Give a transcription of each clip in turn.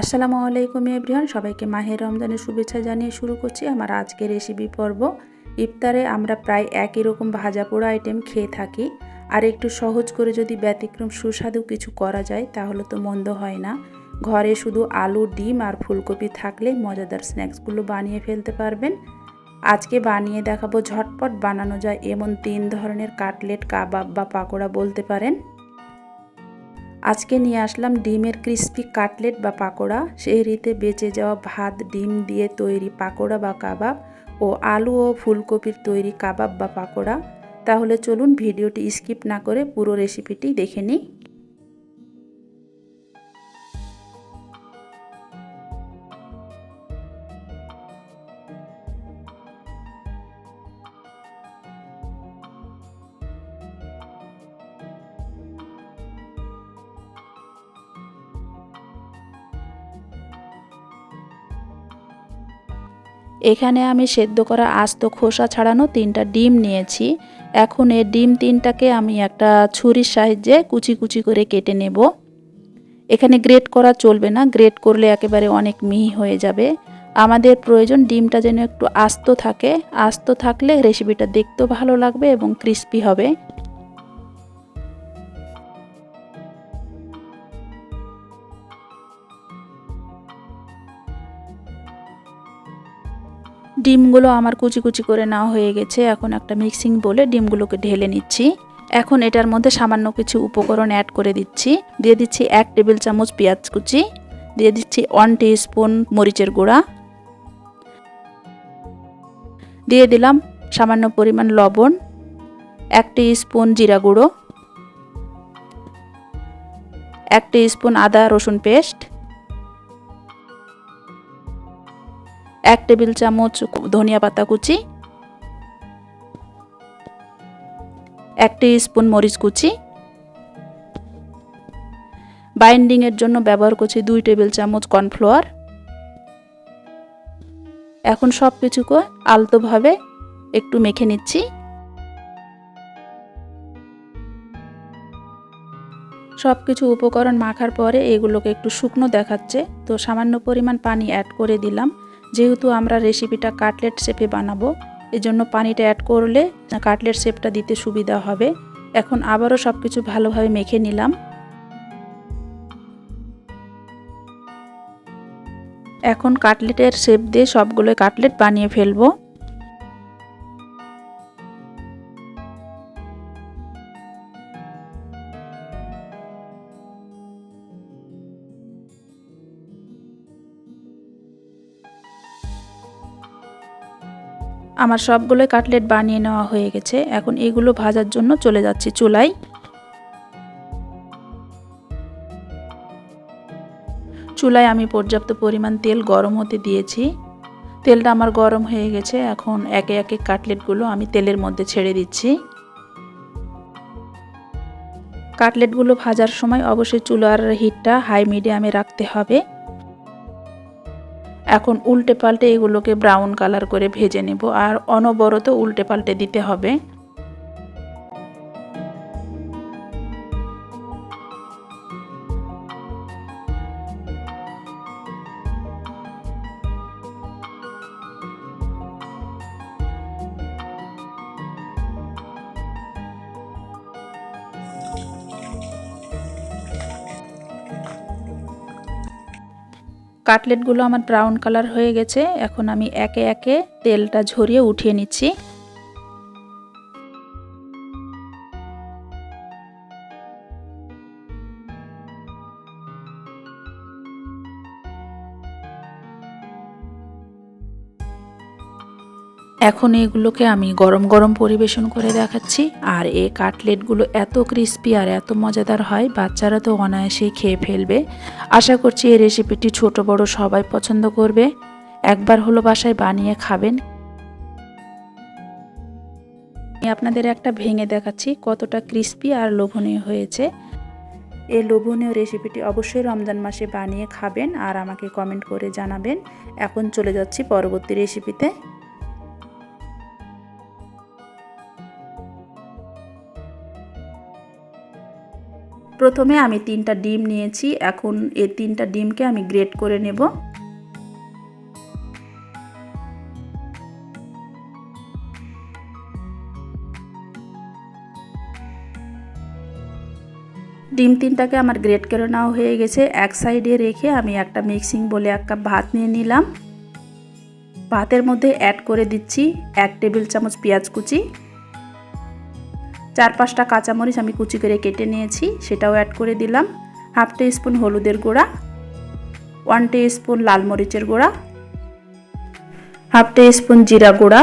আসসালামু আলাইকুম এভরিওয়ান, সবাইকে মাহের রমজানের শুভেচ্ছা জানিয়ে শুরু করছি আমার আজকের রেসিপি পর্ব। ইফতারে আমরা প্রায় একই রকম ভাজা পোড়া আইটেম খেয়ে থাকি। আর একটু সহজ করে যদি ব্যতিক্রম সুস্বাদু কিছু করা যায়, তাহলে তো মন্দ হয় না। ঘরে শুধু আলু, ডিম আর ফুলকপি থাকলে মজাদার স্ন্যাক্সগুলো বানিয়ে ফেলতে পারবেন। আজকে বানিয়ে দেখাবো ঝটপট বানানো যায় এমন তিন ধরনের কাটলেট, কাবাব বা পাকোড়া বলতে পারেন। আজকে নিয়ে আসলাম ডিমের ক্রিস্পি কাটলেট বা পাকোড়া। শেহরিতে বেঁচে যাওয়া ভাত, ডিম দিয়ে তৈরি পাকোড়া বা কাবাব ও আলু ও ফুলকপির তৈরি কাবাব বা পাকোড়া। তাহলে চলুন ভিডিওটি স্কিপ না করে পুরো রেসিপিটি দেখে নিই। এখানে আমি সেদ্ধ করা আস্ত খোসা ছাড়ানো তিনটা ডিম নিয়েছি। এখন এই ডিম তিনটাকে আমি একটা ছুরির সাহায্যে কুচি কুচি করে কেটে নেব। এখানে গ্রেট করা চলবে না, গ্রেট করলে একেবারে অনেক মিহি হয়ে যাবে। আমাদের প্রয়োজন ডিমটা যেন একটু আস্ত থাকে। আস্ত থাকলে রেসিপিটা দেখতেও ভালো লাগবে এবং ক্রিস্পি হবে। ডিমগুলো আমার কুচি কুচি করে নেওয়া হয়ে গেছে। এখন একটা মিক্সিং বলে ডিমগুলোকে ঢেলে নিচ্ছি। এখন এটার মধ্যে সামান্য কিছু উপকরণ অ্যাড করে দিচ্ছি। দিয়ে দিচ্ছি এক টেবিল চামচ পেঁয়াজ কুচি। দিয়ে দিচ্ছি ওয়ান স্পুন মরিচের গুঁড়া। দিয়ে দিলাম সামান্য পরিমাণ লবণ, এক স্পুন জিরা গুঁড়ো, এক স্পুন আদা রসুন পেস্ট এক টেবিল চামচ ধনিয়া পাতা কুচি, এক স্পুন মরিচ কুচি। বাইন্ডিংয়ের জন্য ব্যবহার করছি দুই টেবিল চামচ কর্নফ্লাওয়ার। এখন সব কিছুকে আলতোভাবে একটু মেখে নিচ্ছি। সব কিছু উপকরণ মাখার পরে এগুলোকে একটু শুকনো দেখাচ্ছে। তো সামান্য পরিমাণ পানি অ্যাড করে দিলাম। যেহেতু আমরা রেসিপিটা কাটলেট শেপে বানাবো, এজন্য পানিটা অ্যাড করলে কাটলেট শেপটা দিতে সুবিধা হবে। এখন আবারও সব কিছু ভালোভাবে মেখে নিলাম। এখন কাটলেটের শেপ দিয়ে সবগুলো কাটলেট বানিয়ে ফেলব। আমার সবগুলোই কাটলেট বানিয়ে নেওয়া হয়ে গেছে। এখন এগুলো ভাজার জন্য চলে যাচ্ছি চুলায়। চুলায় আমি পর্যাপ্ত পরিমাণ তেল গরম হতে দিয়েছি। তেলটা আমার গরম হয়ে গেছে। এখন একে একে কাটলেটগুলো আমি তেলের মধ্যে ছেড়ে দিচ্ছি। কাটলেটগুলো ভাজার সময় অবশ্যই চুলার হিটটা হাই মিডিয়ামে রাখতে হবে। এখন উল্টে পাল্টে এগুলোকে ব্রাউন কালার করে ভেজে নেব। আর অনবরত উল্টে পাল্টে দিতে হবে। কাটলেটগুলো আমার ব্রাউন কালার হয়ে গেছে। এখন আমি একে একে তেলটা ঝরিয়ে উঠিয়ে নিচ্ছি। এখন এগুলোকে আমি গরম গরম পরিবেশন করে দেখাচ্ছি। আর এই কাটলেটগুলো এত ক্রিস্পি আর এত মজাদার হয়, বাচ্চারা তো অনায়াসেই খেয়ে ফেলবে। আশা করছি এই রেসিপিটি ছোট, বড় সবাই পছন্দ করবে। একবার হলো বাসায় বানিয়ে খাবেন। আমি আপনাদের একটা ভেঙে দেখাচ্ছি কতটা ক্রিস্পি আর লোভনীয় হয়েছে। এই লোভনীয় রেসিপিটি অবশ্যই রমজান মাসে বানিয়ে খাবেন আর আমাকে কমেন্ট করে জানাবেন। এখন চলে যাচ্ছি পরবর্তী রেসিপিতে। প্রথমে আমি তিনটা ডিম নিয়েছি, এখন এই তিনটা ডিমকে আমি গ্রেট করে নেব। ডিম তিনটাকে আমার গ্রেট করে নেওয়া হয়ে গেছে। এক সাইডে রেখে আমি একটা মিক্সিং বলে এক কাপ ভাত নিয়ে নিলাম। ভাতের মধ্যে অ্যাড করে দিচ্ছি এক টেবিল চামচ পেঁয়াজ কুচি। চার পাঁচটা কাঁচামরিচ আমি কুচি করে কেটে নিয়েছি, সেটাও অ্যাড করে দিলাম। হাফ টি স্পুন হলুদের গুঁড়া ওয়ান টি স্পুন লাল মরিচের গুঁড়া হাফ টি স্পুন জিরা গুঁড়া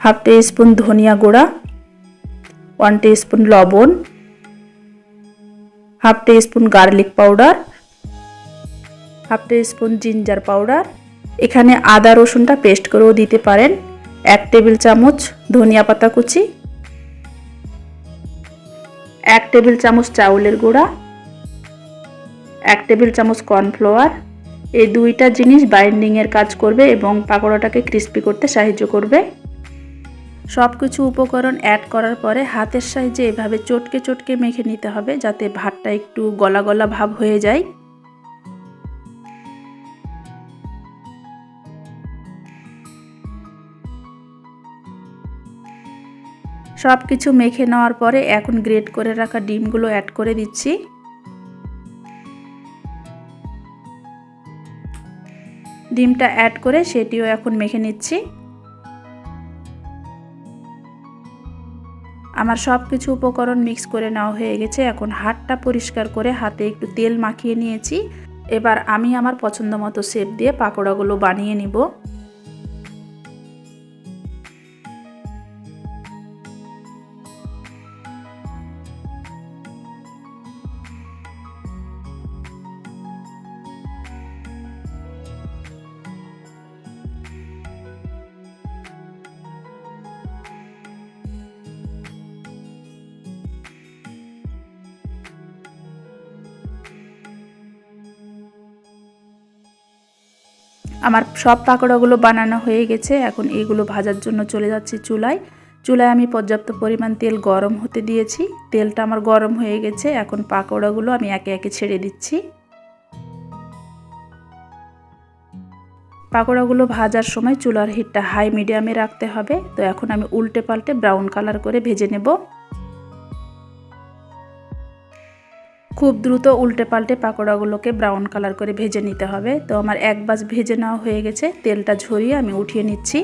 হাফ টি স্পুন ধনিয়া গুঁড়া ওয়ান টি স্পুন লবণ half teaspoon garlic powder half teaspoon ginger powder এখানে আদা রসুনটা পেস্ট করেও দিতে পারেন। এক টেবিল চামচ ধনিয়া পাতা কুচি, এক টেবিল চামচ চাউলের গুঁড়া, এক টেবিল চামচ কর্নফ্লাওয়ার। এই দুইটা জিনিস বাইন্ডিংয়ের কাজ করবে এবং পাকোড়াটাকে ক্রিস্পি করতে সাহায্য করবে। সব কিছু উপকরণ অ্যাড করার পরে হাতের সাহায্যে এভাবে চটকে চটকে মেখে নিতে হবে যাতে ভাতটা একটু গলা গলা ভাব হয়ে যায়। সব কিছু মেখে নেওয়ার পরে এখন গ্রেট করে রাখা ডিমগুলো অ্যাড করে দিচ্ছি। ডিমটা অ্যাড করে সেটিও এখন মেখে নিচ্ছি। আমার সব কিছু উপকরণ মিক্স করে নেওয়া হয়ে গেছে, এখন হাতটা পরিষ্কার করে হাতে একটু তেল মাখিয়ে নিয়েছি। এবার আমি আমার পছন্দ মতো শেপ দিয়ে পাকোড়াগুলো বানিয়ে নিব। আমার সব পাকোড়াগুলো বানানো হয়ে গেছে। এখন এগুলো ভাজার জন্য চলে যাচ্ছি চুলায়। চুলায় আমি পর্যাপ্ত পরিমাণ তেল গরম হতে দিয়েছি। তেলটা আমার গরম হয়ে গেছে। এখন পাকোড়াগুলো আমি একে একে ছেড়ে দিচ্ছি। পাকোড়াগুলো ভাজার সময় চুলার হিটটা হাই মিডিয়ামে রাখতে হবে। তো এখন আমি উল্টে পাল্টে ব্রাউন কালার করে ভেজে নেব। খুব দ্রুত উল্টে পাল্টে পাকোড়াগুলোকে ব্রাউন কালার করে ভেজে নিতে হবে। তো আমার এক বাস ভেজে নেওয়া হয়ে গেছে। তেলটা ঝরিয়ে আমি উঠিয়ে নিচ্ছি।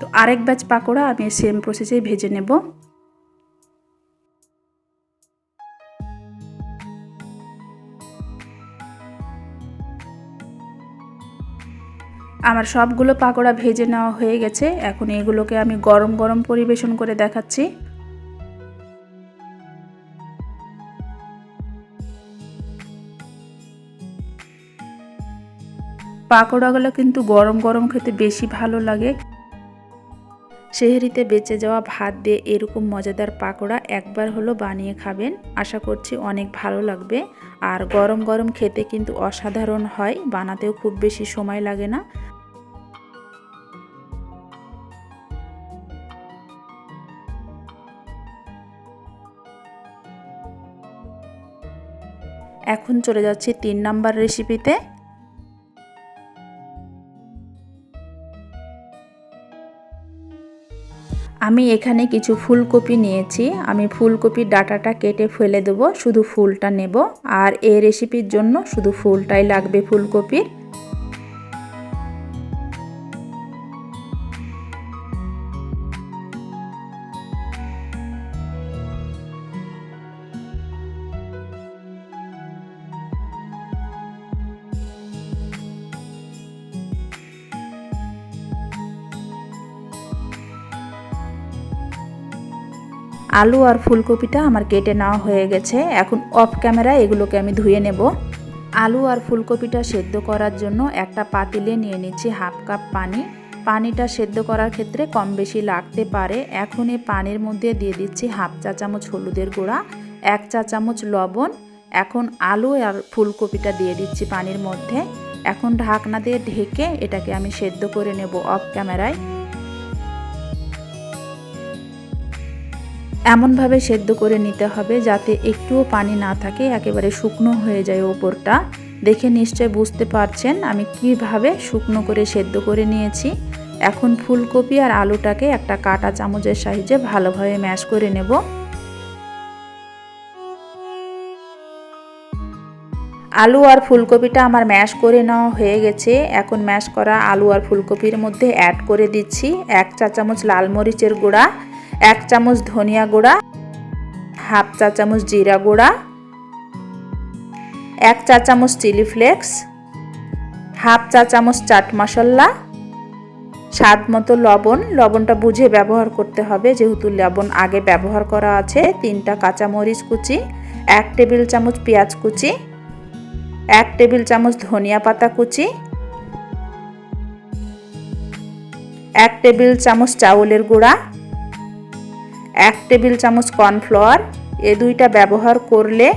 তো আরেক ব্যাচ পাকোড়া আমি সেম প্রসেসেই ভেজে নেব। আমার সবগুলো পাকোড়া ভেজে নেওয়া হয়ে গেছে। এখন এগুলোকে আমি গরম গরম পরিবেশন করে দেখাচ্ছি। পাকোড়াগুলো কিন্তু গরম গরম খেতে বেশি ভালো লাগে। সেহরিতে বেঁচে যাওয়া ভাত দিয়ে এরকম মজাদার পাকোড়া একবার হলো বানিয়ে খাবেন। আশা করছি অনেক ভালো লাগবে। আর গরম গরম খেতে কিন্তু অসাধারণ হয়, বানাতেও খুব বেশি সময় লাগে না। এখন চলে যাচ্ছি তিন নাম্বার রেসিপিতে আমি এখানে কিছু ফুলকপি নিয়েছি। আমি ফুলকপির ডাটাটা কেটে ফেলে দেবো, শুধু ফুলটা নেব। আর এই রেসিপির জন্য শুধু ফুলটাই লাগবে ফুলকপির। আলু আর ফুলকপিটা আমার কেটে নেওয়া হয়ে গেছে। এখন অফ ক্যামেরা এগুলোকে আমি ধুয়ে নেব। আলু আর ফুলকপিটা সেদ্ধ করার জন্য একটা পাতিলে নিয়ে নিচ্ছি হাফ কাপ পানি। পানিটা সেদ্ধ করার ক্ষেত্রে কম বেশি লাগতে পারে। এখন এই পানির মধ্যে দিয়ে দিচ্ছি হাফ চা চামচ হলুদের গুঁড়া, এক চা চামচ লবণ। এখন আলু আর ফুলকপিটা দিয়ে দিচ্ছি পানির মধ্যে। এখন ঢাকনা দিয়ে ঢেকে এটাকে আমি সেদ্ধ করে নেব অফ ক্যামেরায় এমনভাবে সেদ্ধ করে নিতে হবে যাতে একটুও পানি না থাকে, একেবারে শুকনো হয়ে যায় ওপরটা। দেখে নিশ্চয় বুঝতে পারছেন আমি কীভাবে শুকনো করে সেদ্ধ করে নিয়েছি। এখন ফুলকপি আর আলুটাকে একটা কাটা চামচের সাহায্যে ভালোভাবে ম্যাশ করে নেব। আলু আর ফুলকপিটা আমার ম্যাশ করে নেওয়া হয়ে গেছে। এখন ম্যাশ করা আলু আর ফুলকপির মধ্যে অ্যাড করে দিচ্ছি। এক চা চামচ লাল মরিচের গুঁড়া এক চামচ ধনিয়া গুঁড়া, হাফ চা চামচ জিরা গুঁড়া, এক চা চামচ চিলি ফ্লেক্স, হাফ চা চামচ চাট মশলা, স্বাদ মতো লবণ। লবণটা বুঝে ব্যবহার করতে হবে, যেহেতু লবণ আগে ব্যবহার করা আছে। তিনটা কাঁচামরিচ কুচি, এক টেবিল চামচ পেঁয়াজ কুচি, এক টেবিল চামচ ধনিয়া পাতা কুচি, এক টেবিল চামচ চাউলের গুঁড়া এক টেবিল চামচ কর্নফ্লাওয়ার, এ দুইটা ব্যবহার করলে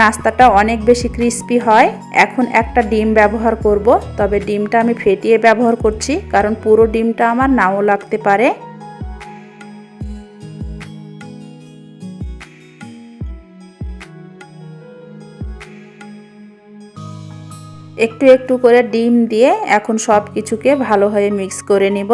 নাস্তাটা অনেক বেশি ক্রিস্পি হয়। এখন একটা ডিম ব্যবহার করব, তবে ডিমটা আমি ফেটিয়ে ব্যবহার করছি, কারণ পুরো ডিমটা আমার নাও লাগতে পারে। একটু একটু করে ডিম দিয়ে এখন সব কিছুকে ভালোভাবে মিক্স করে নিব।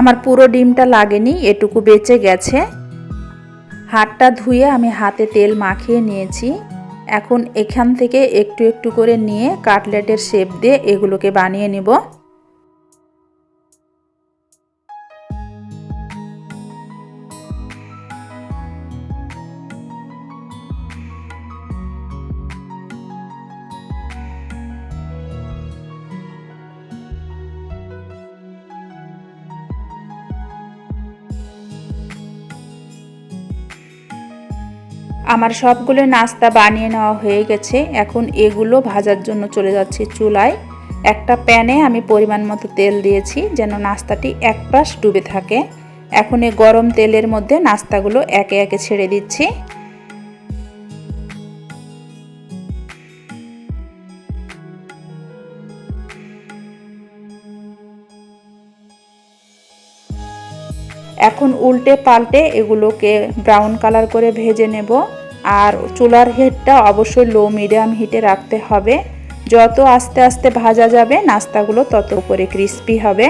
আমার পুরো ডিমটা লাগেনি, এটুকু বেঁচে গেছে। হাতটা ধুয়ে আমি হাতে তেল মাখিয়ে নিয়েছি। এখন এখান থেকে একটু একটু করে নিয়ে কাটলেটের শেপ দিয়ে এগুলোকে বানিয়ে নেব। আমার সবগুলো নাস্তা বানিয়ে নেওয়া হয়ে গেছে। এখন এগুলো ভাজার জন্য চলে যাচ্ছে চুলায়। একটা প্যানে আমি পরিমাণ মতো তেল দিয়েছি যেন নাস্তাটি এক পাশ ডুবে থাকে। এখন এই গরম তেলের মধ্যে নাস্তাগুলো একে একে ছেড়ে দিচ্ছি। এখন উল্টে পাল্টে এগুলোকে ব্রাউন কালার করে ভেজে নেব। আর চুলার হেডটা অবশ্যই লো মিডিয়াম হিটে রাখতে হবে। যত আস্তে আস্তে ভাজা যাবে, নাস্তাগুলো তত উপরে ক্রিস্পি হবে।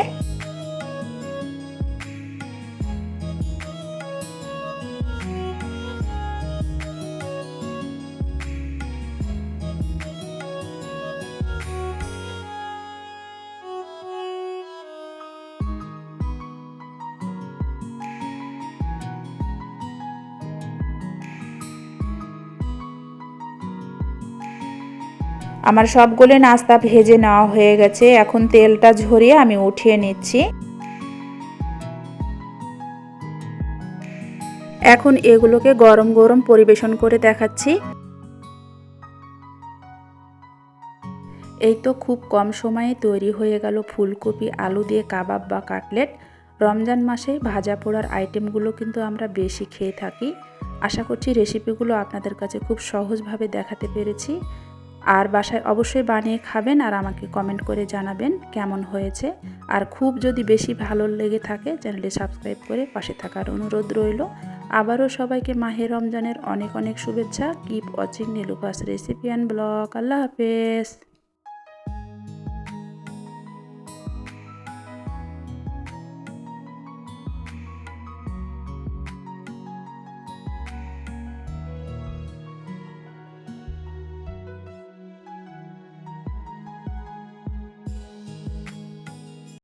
আমার সবগুলো নাস্তা ভেজে নেওয়া হয়ে গেছে। এখন তেলটা ঝরিয়ে আমি উঠিয়ে নিচ্ছি। এখন এগুলোকে গরম গরম পরিবেশন করে দেখাচ্ছি। এই তো খুব কম সময়ে তৈরি হয়ে গেল ফুলকপি, আলু দিয়ে কাবাব বা কাটলেট। রমজান মাসে ভাজা পোড়ার আইটেমগুলো কিন্তু আমরা বেশি খেয়ে থাকি। আশা করছি রেসিপিগুলো আপনাদের কাছে খুব সহজভাবে দেখাতে পেরেছি। আর বাসায় অবশ্যই বানিয়ে খাবেন আর আমাকে কমেন্ট করে জানাবেন কেমন হয়েছে। আর খুব যদি বেশি ভালো লেগে থাকে চ্যানেলটি সাবস্ক্রাইব করে পাশে থাকার অনুরোধ রইল। আবারও সবাইকে মাহে রমজানের অনেক অনেক শুভেচ্ছা। কিপ ওয়াচিং নীলুপাস রেসিপি অ্যান্ড ব্লগ আল্লাহ হাফেজ।